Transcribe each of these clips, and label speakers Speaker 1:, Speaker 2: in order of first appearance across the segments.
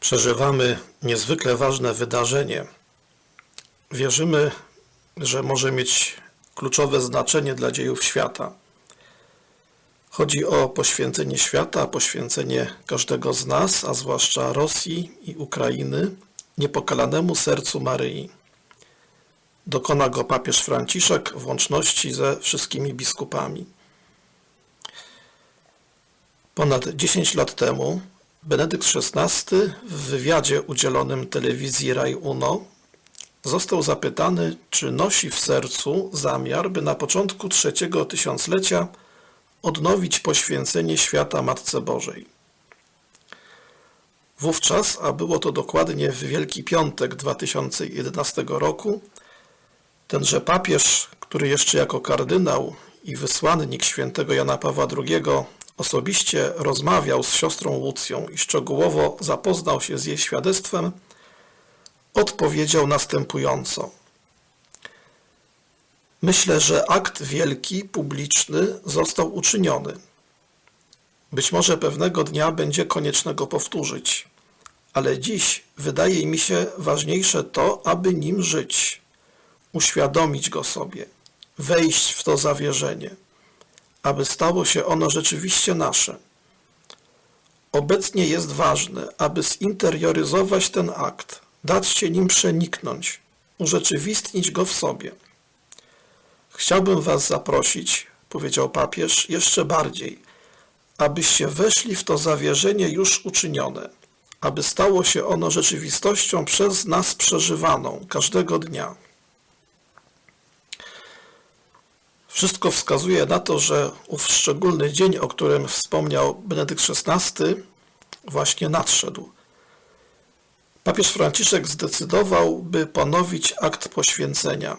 Speaker 1: Przeżywamy niezwykle ważne wydarzenie. Wierzymy, że może mieć kluczowe znaczenie dla dziejów świata. Chodzi o poświęcenie świata, poświęcenie każdego z nas, a zwłaszcza Rosji i Ukrainy, niepokalanemu sercu Maryi. Dokona go papież Franciszek w łączności ze wszystkimi biskupami. Ponad 10 lat temu Benedykt XVI w wywiadzie udzielonym telewizji Rai Uno został zapytany, czy nosi w sercu zamiar, by na początku trzeciego tysiąclecia odnowić poświęcenie świata Matce Bożej. Wówczas, a było to dokładnie w Wielki Piątek 2011 roku, tenże papież, który jeszcze jako kardynał i wysłannik świętego Jana Pawła II osobiście rozmawiał z siostrą Łucją i szczegółowo zapoznał się z jej świadectwem, odpowiedział następująco. Myślę, że akt wielki, publiczny został uczyniony. Być może pewnego dnia będzie konieczne go powtórzyć, ale dziś wydaje mi się ważniejsze to, aby nim żyć, uświadomić go sobie, wejść w to zawierzenie, aby stało się ono rzeczywiście nasze. Obecnie jest ważne, aby zinterioryzować ten akt, dać się nim przeniknąć, urzeczywistnić go w sobie. Chciałbym Was zaprosić, powiedział papież, jeszcze bardziej, abyście weszli w to zawierzenie już uczynione, aby stało się ono rzeczywistością przez nas przeżywaną każdego dnia. Wszystko wskazuje na to, że ów szczególny dzień, o którym wspomniał Benedykt XVI, właśnie nadszedł. Papież Franciszek zdecydował, by ponowić akt poświęcenia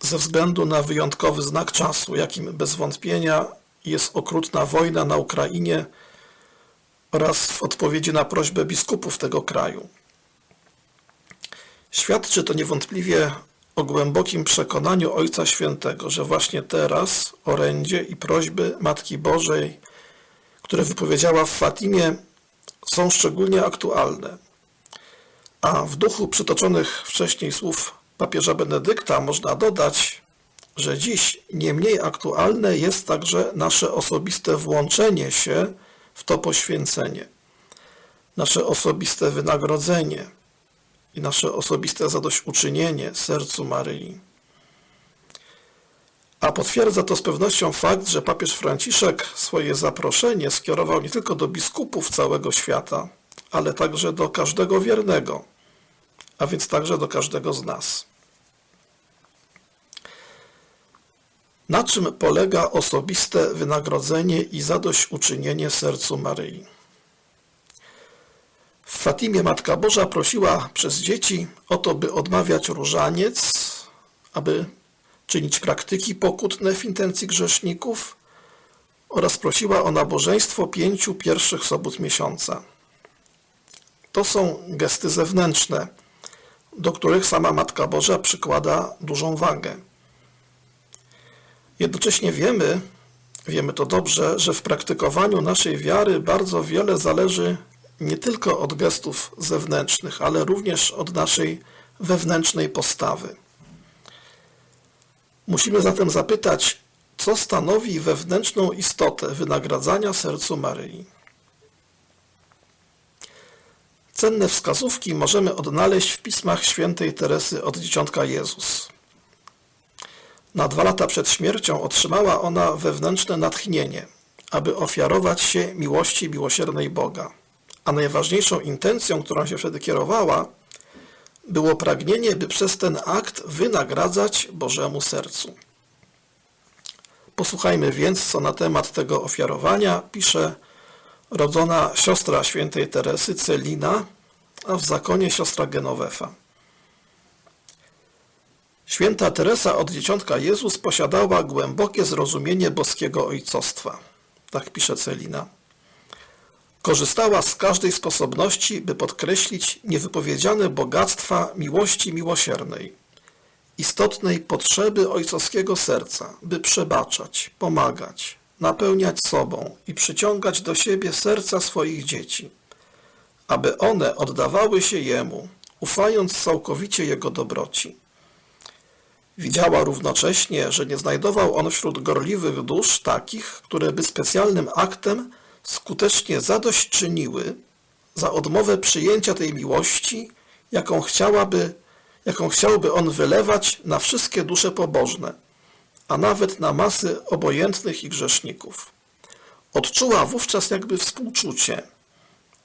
Speaker 1: ze względu na wyjątkowy znak czasu, jakim bez wątpienia jest okrutna wojna na Ukrainie oraz w odpowiedzi na prośbę biskupów tego kraju. Świadczy to niewątpliwie o głębokim przekonaniu Ojca Świętego, że właśnie teraz orędzie i prośby Matki Bożej, które wypowiedziała w Fatimie, są szczególnie aktualne. A w duchu przytoczonych wcześniej słów papieża Benedykta można dodać, że dziś nie mniej aktualne jest także nasze osobiste włączenie się w to poświęcenie, nasze osobiste wynagrodzenie i nasze osobiste zadośćuczynienie sercu Maryi. A potwierdza to z pewnością fakt, że papież Franciszek swoje zaproszenie skierował nie tylko do biskupów całego świata, ale także do każdego wiernego, a więc także do każdego z nas. Na czym polega osobiste wynagrodzenie i zadośćuczynienie sercu Maryi? W Fatimie Matka Boża prosiła przez dzieci o to, by odmawiać różaniec, aby czynić praktyki pokutne w intencji grzeszników oraz prosiła o nabożeństwo pięciu pierwszych sobot miesiąca. To są gesty zewnętrzne, do których sama Matka Boża przykłada dużą wagę. Jednocześnie wiemy, wiemy to dobrze, że w praktykowaniu naszej wiary bardzo wiele zależy nie tylko od gestów zewnętrznych, ale również od naszej wewnętrznej postawy. Musimy zatem zapytać, co stanowi wewnętrzną istotę wynagradzania sercu Maryi. Cenne wskazówki możemy odnaleźć w pismach świętej Teresy od Dzieciątka Jezus. Na dwa lata przed śmiercią otrzymała ona wewnętrzne natchnienie, aby ofiarować się miłości miłosiernej Boga. A najważniejszą intencją, którą się wtedy kierowała, było pragnienie, by przez ten akt wynagradzać Bożemu sercu. Posłuchajmy więc, co na temat tego ofiarowania pisze rodzona siostra świętej Teresy Celina, a w zakonie siostra Genowefa. Święta Teresa od dzieciątka Jezus posiadała głębokie zrozumienie boskiego ojcostwa. Tak pisze Celina. Korzystała z każdej sposobności, by podkreślić niewypowiedziane bogactwa miłości miłosiernej, istotnej potrzeby ojcowskiego serca, by przebaczać, pomagać, napełniać sobą i przyciągać do siebie serca swoich dzieci, aby one oddawały się Jemu, ufając całkowicie Jego dobroci. Widziała równocześnie, że nie znajdował on wśród gorliwych dusz takich, które by specjalnym aktem skutecznie zadośćczyniły za odmowę przyjęcia tej miłości, jaką chciałaby, jaką chciałby on wylewać na wszystkie dusze pobożne, a nawet na masy obojętnych i grzeszników. Odczuła wówczas jakby współczucie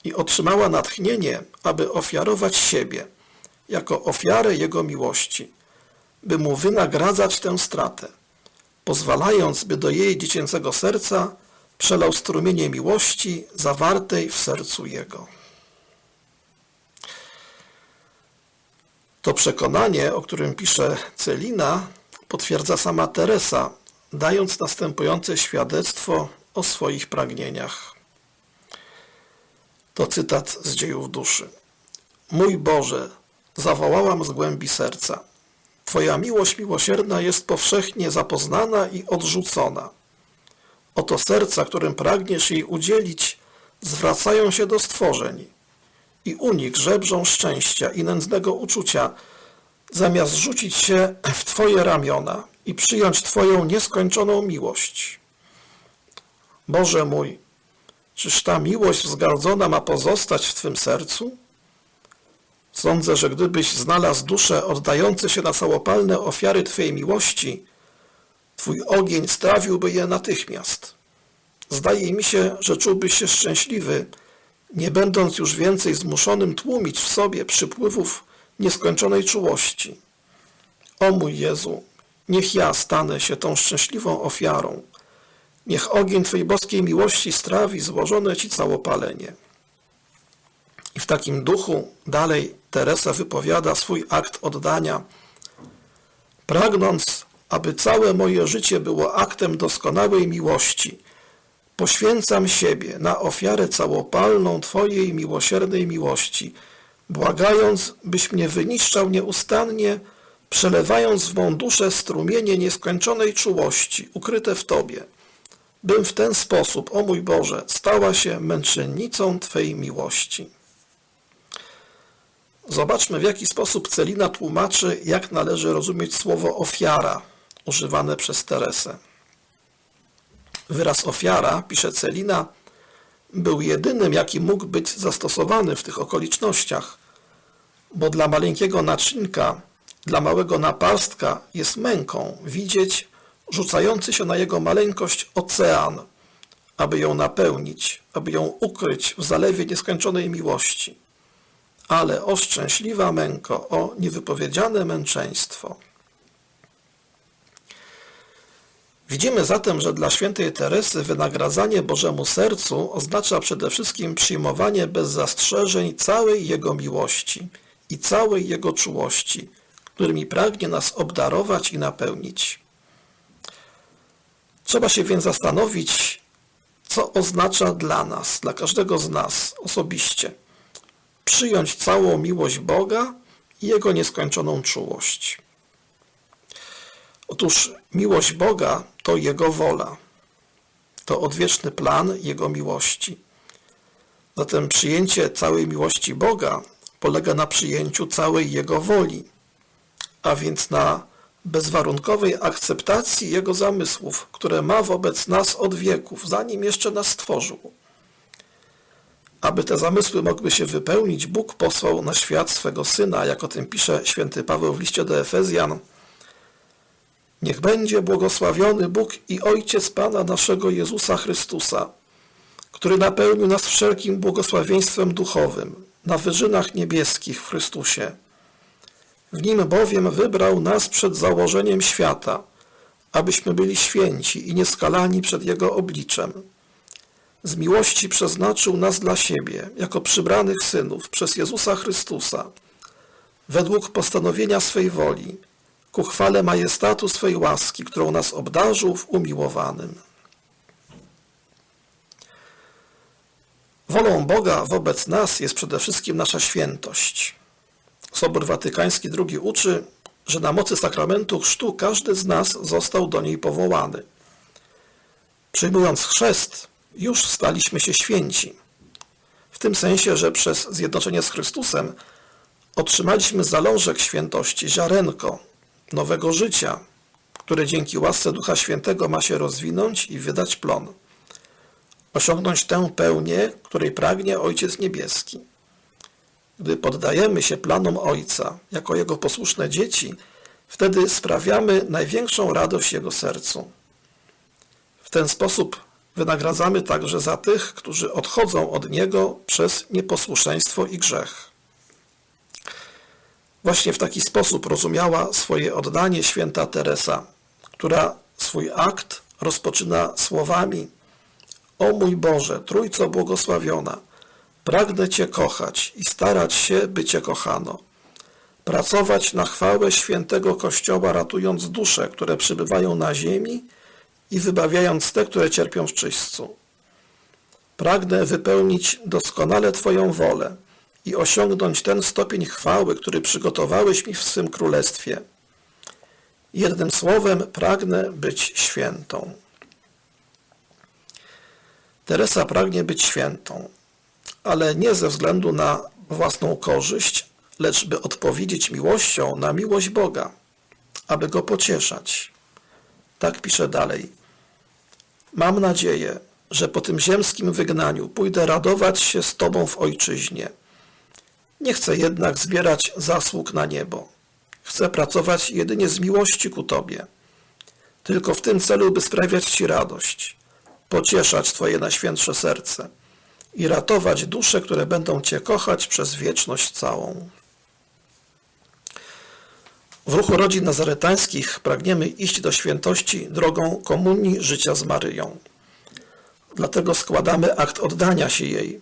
Speaker 1: i otrzymała natchnienie, aby ofiarować siebie jako ofiarę Jego miłości, by Mu wynagradzać tę stratę, pozwalając, by do jej dziecięcego serca przelał strumienie miłości zawartej w sercu Jego. To przekonanie, o którym pisze Celina, potwierdza sama Teresa, dając następujące świadectwo o swoich pragnieniach. To cytat z dziejów duszy. Mój Boże, zawołałam z głębi serca. Twoja miłość miłosierna jest powszechnie zapoznana i odrzucona. Oto serca, którym pragniesz jej udzielić, zwracają się do stworzeń i u nich żebrzą szczęścia i nędznego uczucia, zamiast rzucić się w Twoje ramiona i przyjąć Twoją nieskończoną miłość. Boże mój, czyż ta miłość wzgardzona ma pozostać w Twym sercu? Sądzę, że gdybyś znalazł dusze oddające się na całopalne ofiary Twojej miłości, Twój ogień strawiłby je natychmiast. Zdaje mi się, że czułbyś się szczęśliwy, nie będąc już więcej zmuszonym tłumić w sobie przypływów nieskończonej czułości. O mój Jezu, niech ja stanę się tą szczęśliwą ofiarą. Niech ogień Twojej boskiej miłości strawi złożone Ci całopalenie. I w takim duchu dalej Teresa wypowiada swój akt oddania, pragnąc, aby całe moje życie było aktem doskonałej miłości. Poświęcam siebie na ofiarę całopalną Twojej miłosiernej miłości, błagając, byś mnie wyniszczał nieustannie, przelewając w mą duszę strumienie nieskończonej czułości, ukryte w Tobie, bym w ten sposób, o mój Boże, stała się męczennicą Twej miłości. Zobaczmy, w jaki sposób Celina tłumaczy, jak należy rozumieć słowo ofiara, używane przez Teresę. Wyraz ofiara, pisze Celina, był jedynym, jaki mógł być zastosowany w tych okolicznościach, bo dla maleńkiego naczynka, dla małego naparstka jest męką widzieć rzucający się na jego maleńkość ocean, aby ją napełnić, aby ją ukryć w zalewie nieskończonej miłości. Ale o szczęśliwa męko, o niewypowiedziane męczeństwo. Widzimy zatem, że dla świętej Teresy wynagradzanie Bożemu Sercu oznacza przede wszystkim przyjmowanie bez zastrzeżeń całej Jego miłości i całej Jego czułości, którymi pragnie nas obdarować i napełnić. Trzeba się więc zastanowić, co oznacza dla nas, dla każdego z nas osobiście, przyjąć całą miłość Boga i Jego nieskończoną czułość. Otóż miłość Boga to Jego wola. To odwieczny plan Jego miłości. Zatem przyjęcie całej miłości Boga polega na przyjęciu całej Jego woli, a więc na bezwarunkowej akceptacji Jego zamysłów, które ma wobec nas od wieków, zanim jeszcze nas stworzył. Aby te zamysły mogły się wypełnić, Bóg posłał na świat swego Syna, jak o tym pisze święty Paweł w liście do Efezjan, Niech będzie błogosławiony Bóg i Ojciec Pana naszego Jezusa Chrystusa, który napełnił nas wszelkim błogosławieństwem duchowym na wyżynach niebieskich w Chrystusie. W Nim bowiem wybrał nas przed założeniem świata, abyśmy byli święci i nieskalani przed Jego obliczem. Z miłości przeznaczył nas dla siebie, jako przybranych synów, przez Jezusa Chrystusa, według postanowienia swej woli, ku chwale majestatu swej łaski, którą nas obdarzył w umiłowanym. Wolą Boga wobec nas jest przede wszystkim nasza świętość. Sobór Watykański II uczy, że na mocy sakramentu chrztu każdy z nas został do niej powołany. Przyjmując chrzest, już staliśmy się święci. w tym sensie, że przez zjednoczenie z Chrystusem otrzymaliśmy zalążek świętości, ziarenko nowego życia, które dzięki łasce Ducha Świętego ma się rozwinąć i wydać plon. Osiągnąć tę pełnię, której pragnie Ojciec Niebieski. Gdy poddajemy się planom Ojca jako Jego posłuszne dzieci, wtedy sprawiamy największą radość Jego sercu. W ten sposób wynagradzamy także za tych, którzy odchodzą od Niego przez nieposłuszeństwo i grzech. Właśnie w taki sposób rozumiała swoje oddanie święta Teresa, która swój akt rozpoczyna słowami O mój Boże, Trójco błogosławiona, pragnę Cię kochać i starać się, by Cię kochano. Pracować na chwałę świętego Kościoła, ratując dusze, które przybywają na ziemi i wybawiając te, które cierpią w czyśćcu. Pragnę wypełnić doskonale Twoją wolę i osiągnąć ten stopień chwały, który przygotowałeś mi w swym królestwie. Jednym słowem, pragnę być świętą. Teresa pragnie być świętą, ale nie ze względu na własną korzyść, lecz by odpowiedzieć miłością na miłość Boga, aby go pocieszać. Tak pisze dalej. Mam nadzieję, że po tym ziemskim wygnaniu pójdę radować się z Tobą w ojczyźnie. Nie chcę jednak zbierać zasług na niebo. Chcę pracować jedynie z miłości ku Tobie. Tylko w tym celu, by sprawiać Ci radość, pocieszać Twoje najświętsze serce i ratować dusze, które będą Cię kochać przez wieczność całą. W ruchu rodzin nazaretańskich pragniemy iść do świętości drogą komunii życia z Maryją. Dlatego składamy akt oddania się jej,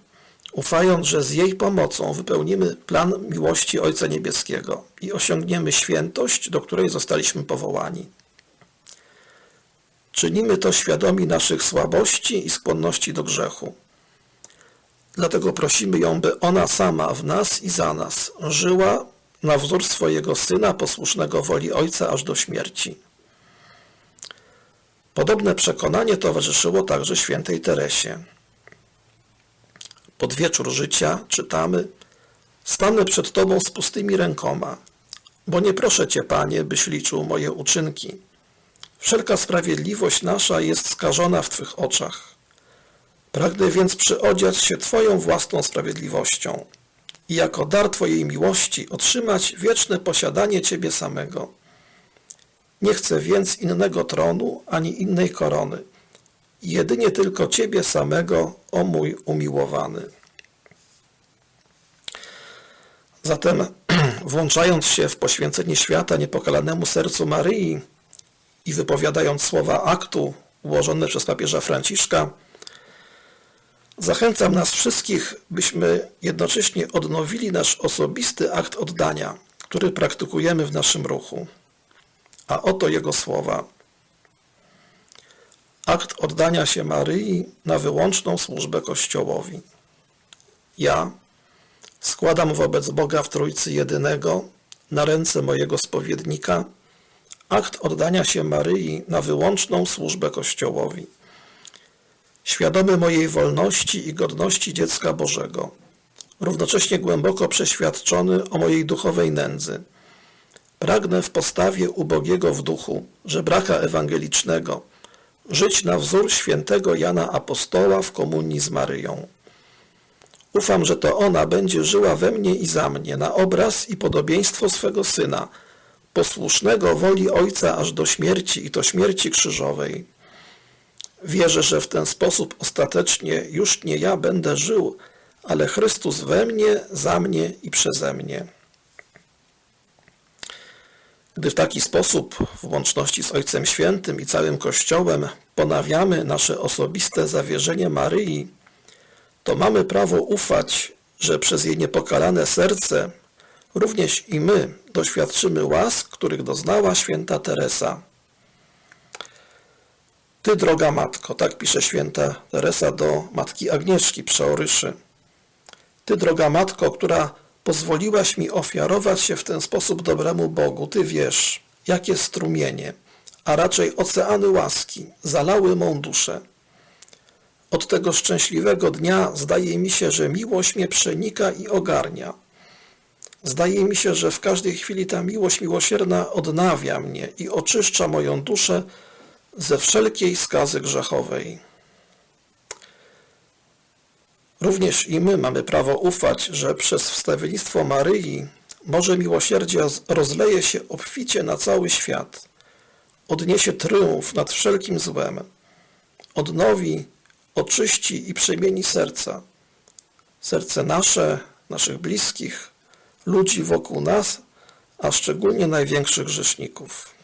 Speaker 1: ufając, że z jej pomocą wypełnimy plan miłości Ojca Niebieskiego i osiągniemy świętość, do której zostaliśmy powołani. Czynimy to świadomi naszych słabości i skłonności do grzechu. Dlatego prosimy ją, by ona sama w nas i za nas żyła na wzór swojego Syna, posłusznego woli Ojca aż do śmierci. Podobne przekonanie towarzyszyło także świętej Teresie. Pod wieczór życia czytamy Stanę przed Tobą z pustymi rękoma, bo nie proszę Cię, Panie, byś liczył moje uczynki. Wszelka sprawiedliwość nasza jest skażona w Twych oczach. Pragnę więc przyodziać się Twoją własną sprawiedliwością i jako dar Twojej miłości otrzymać wieczne posiadanie Ciebie samego. Nie chcę więc innego tronu ani innej korony, jedynie tylko Ciebie samego, o mój umiłowany. Zatem, włączając się w poświęcenie świata niepokalanemu sercu Maryi i wypowiadając słowa aktu ułożone przez papieża Franciszka, Zachęcam nas wszystkich, byśmy jednocześnie odnowili nasz osobisty akt oddania, który praktykujemy w naszym ruchu. A oto jego słowa. Akt oddania się Maryi na wyłączną służbę Kościołowi. Ja składam wobec Boga w Trójcy Jedynego na ręce mojego spowiednika akt oddania się Maryi na wyłączną służbę Kościołowi świadomy mojej wolności i godności dziecka Bożego, równocześnie głęboko przeświadczony o mojej duchowej nędzy. Pragnę w postawie ubogiego w duchu, żebraka ewangelicznego, żyć na wzór świętego Jana Apostoła w komunii z Maryją. Ufam, że to ona będzie żyła we mnie i za mnie, na obraz i podobieństwo swego Syna, posłusznego woli Ojca aż do śmierci i to śmierci krzyżowej. Wierzę, że w ten sposób ostatecznie już nie ja będę żył, ale Chrystus we mnie, za mnie i przeze mnie. Gdy w taki sposób, w łączności z Ojcem Świętym i całym Kościołem, ponawiamy nasze osobiste zawierzenie Maryi, to mamy prawo ufać, że przez jej niepokalane serce również i my doświadczymy łask, których doznała święta Teresa. Ty, droga matko, tak pisze święta Teresa do matki Agnieszki Przeoryszy. Ty, droga matko, która pozwoliłaś mi ofiarować się w ten sposób dobremu Bogu, ty wiesz, jakie strumienie, a raczej oceany łaski zalały mą duszę. Od tego szczęśliwego dnia zdaje mi się, że miłość mnie przenika i ogarnia. Zdaje mi się, że w każdej chwili ta miłość miłosierna odnawia mnie i oczyszcza moją duszę ze wszelkiej skazy grzechowej. Również i my mamy prawo ufać, że przez wstawiennictwo Maryi morze miłosierdzia z- rozleje się obficie na cały świat, odniesie triumf nad wszelkim złem, odnowi, oczyści i przemieni serca. Serce nasze, naszych bliskich, ludzi wokół nas, a szczególnie największych grzeszników.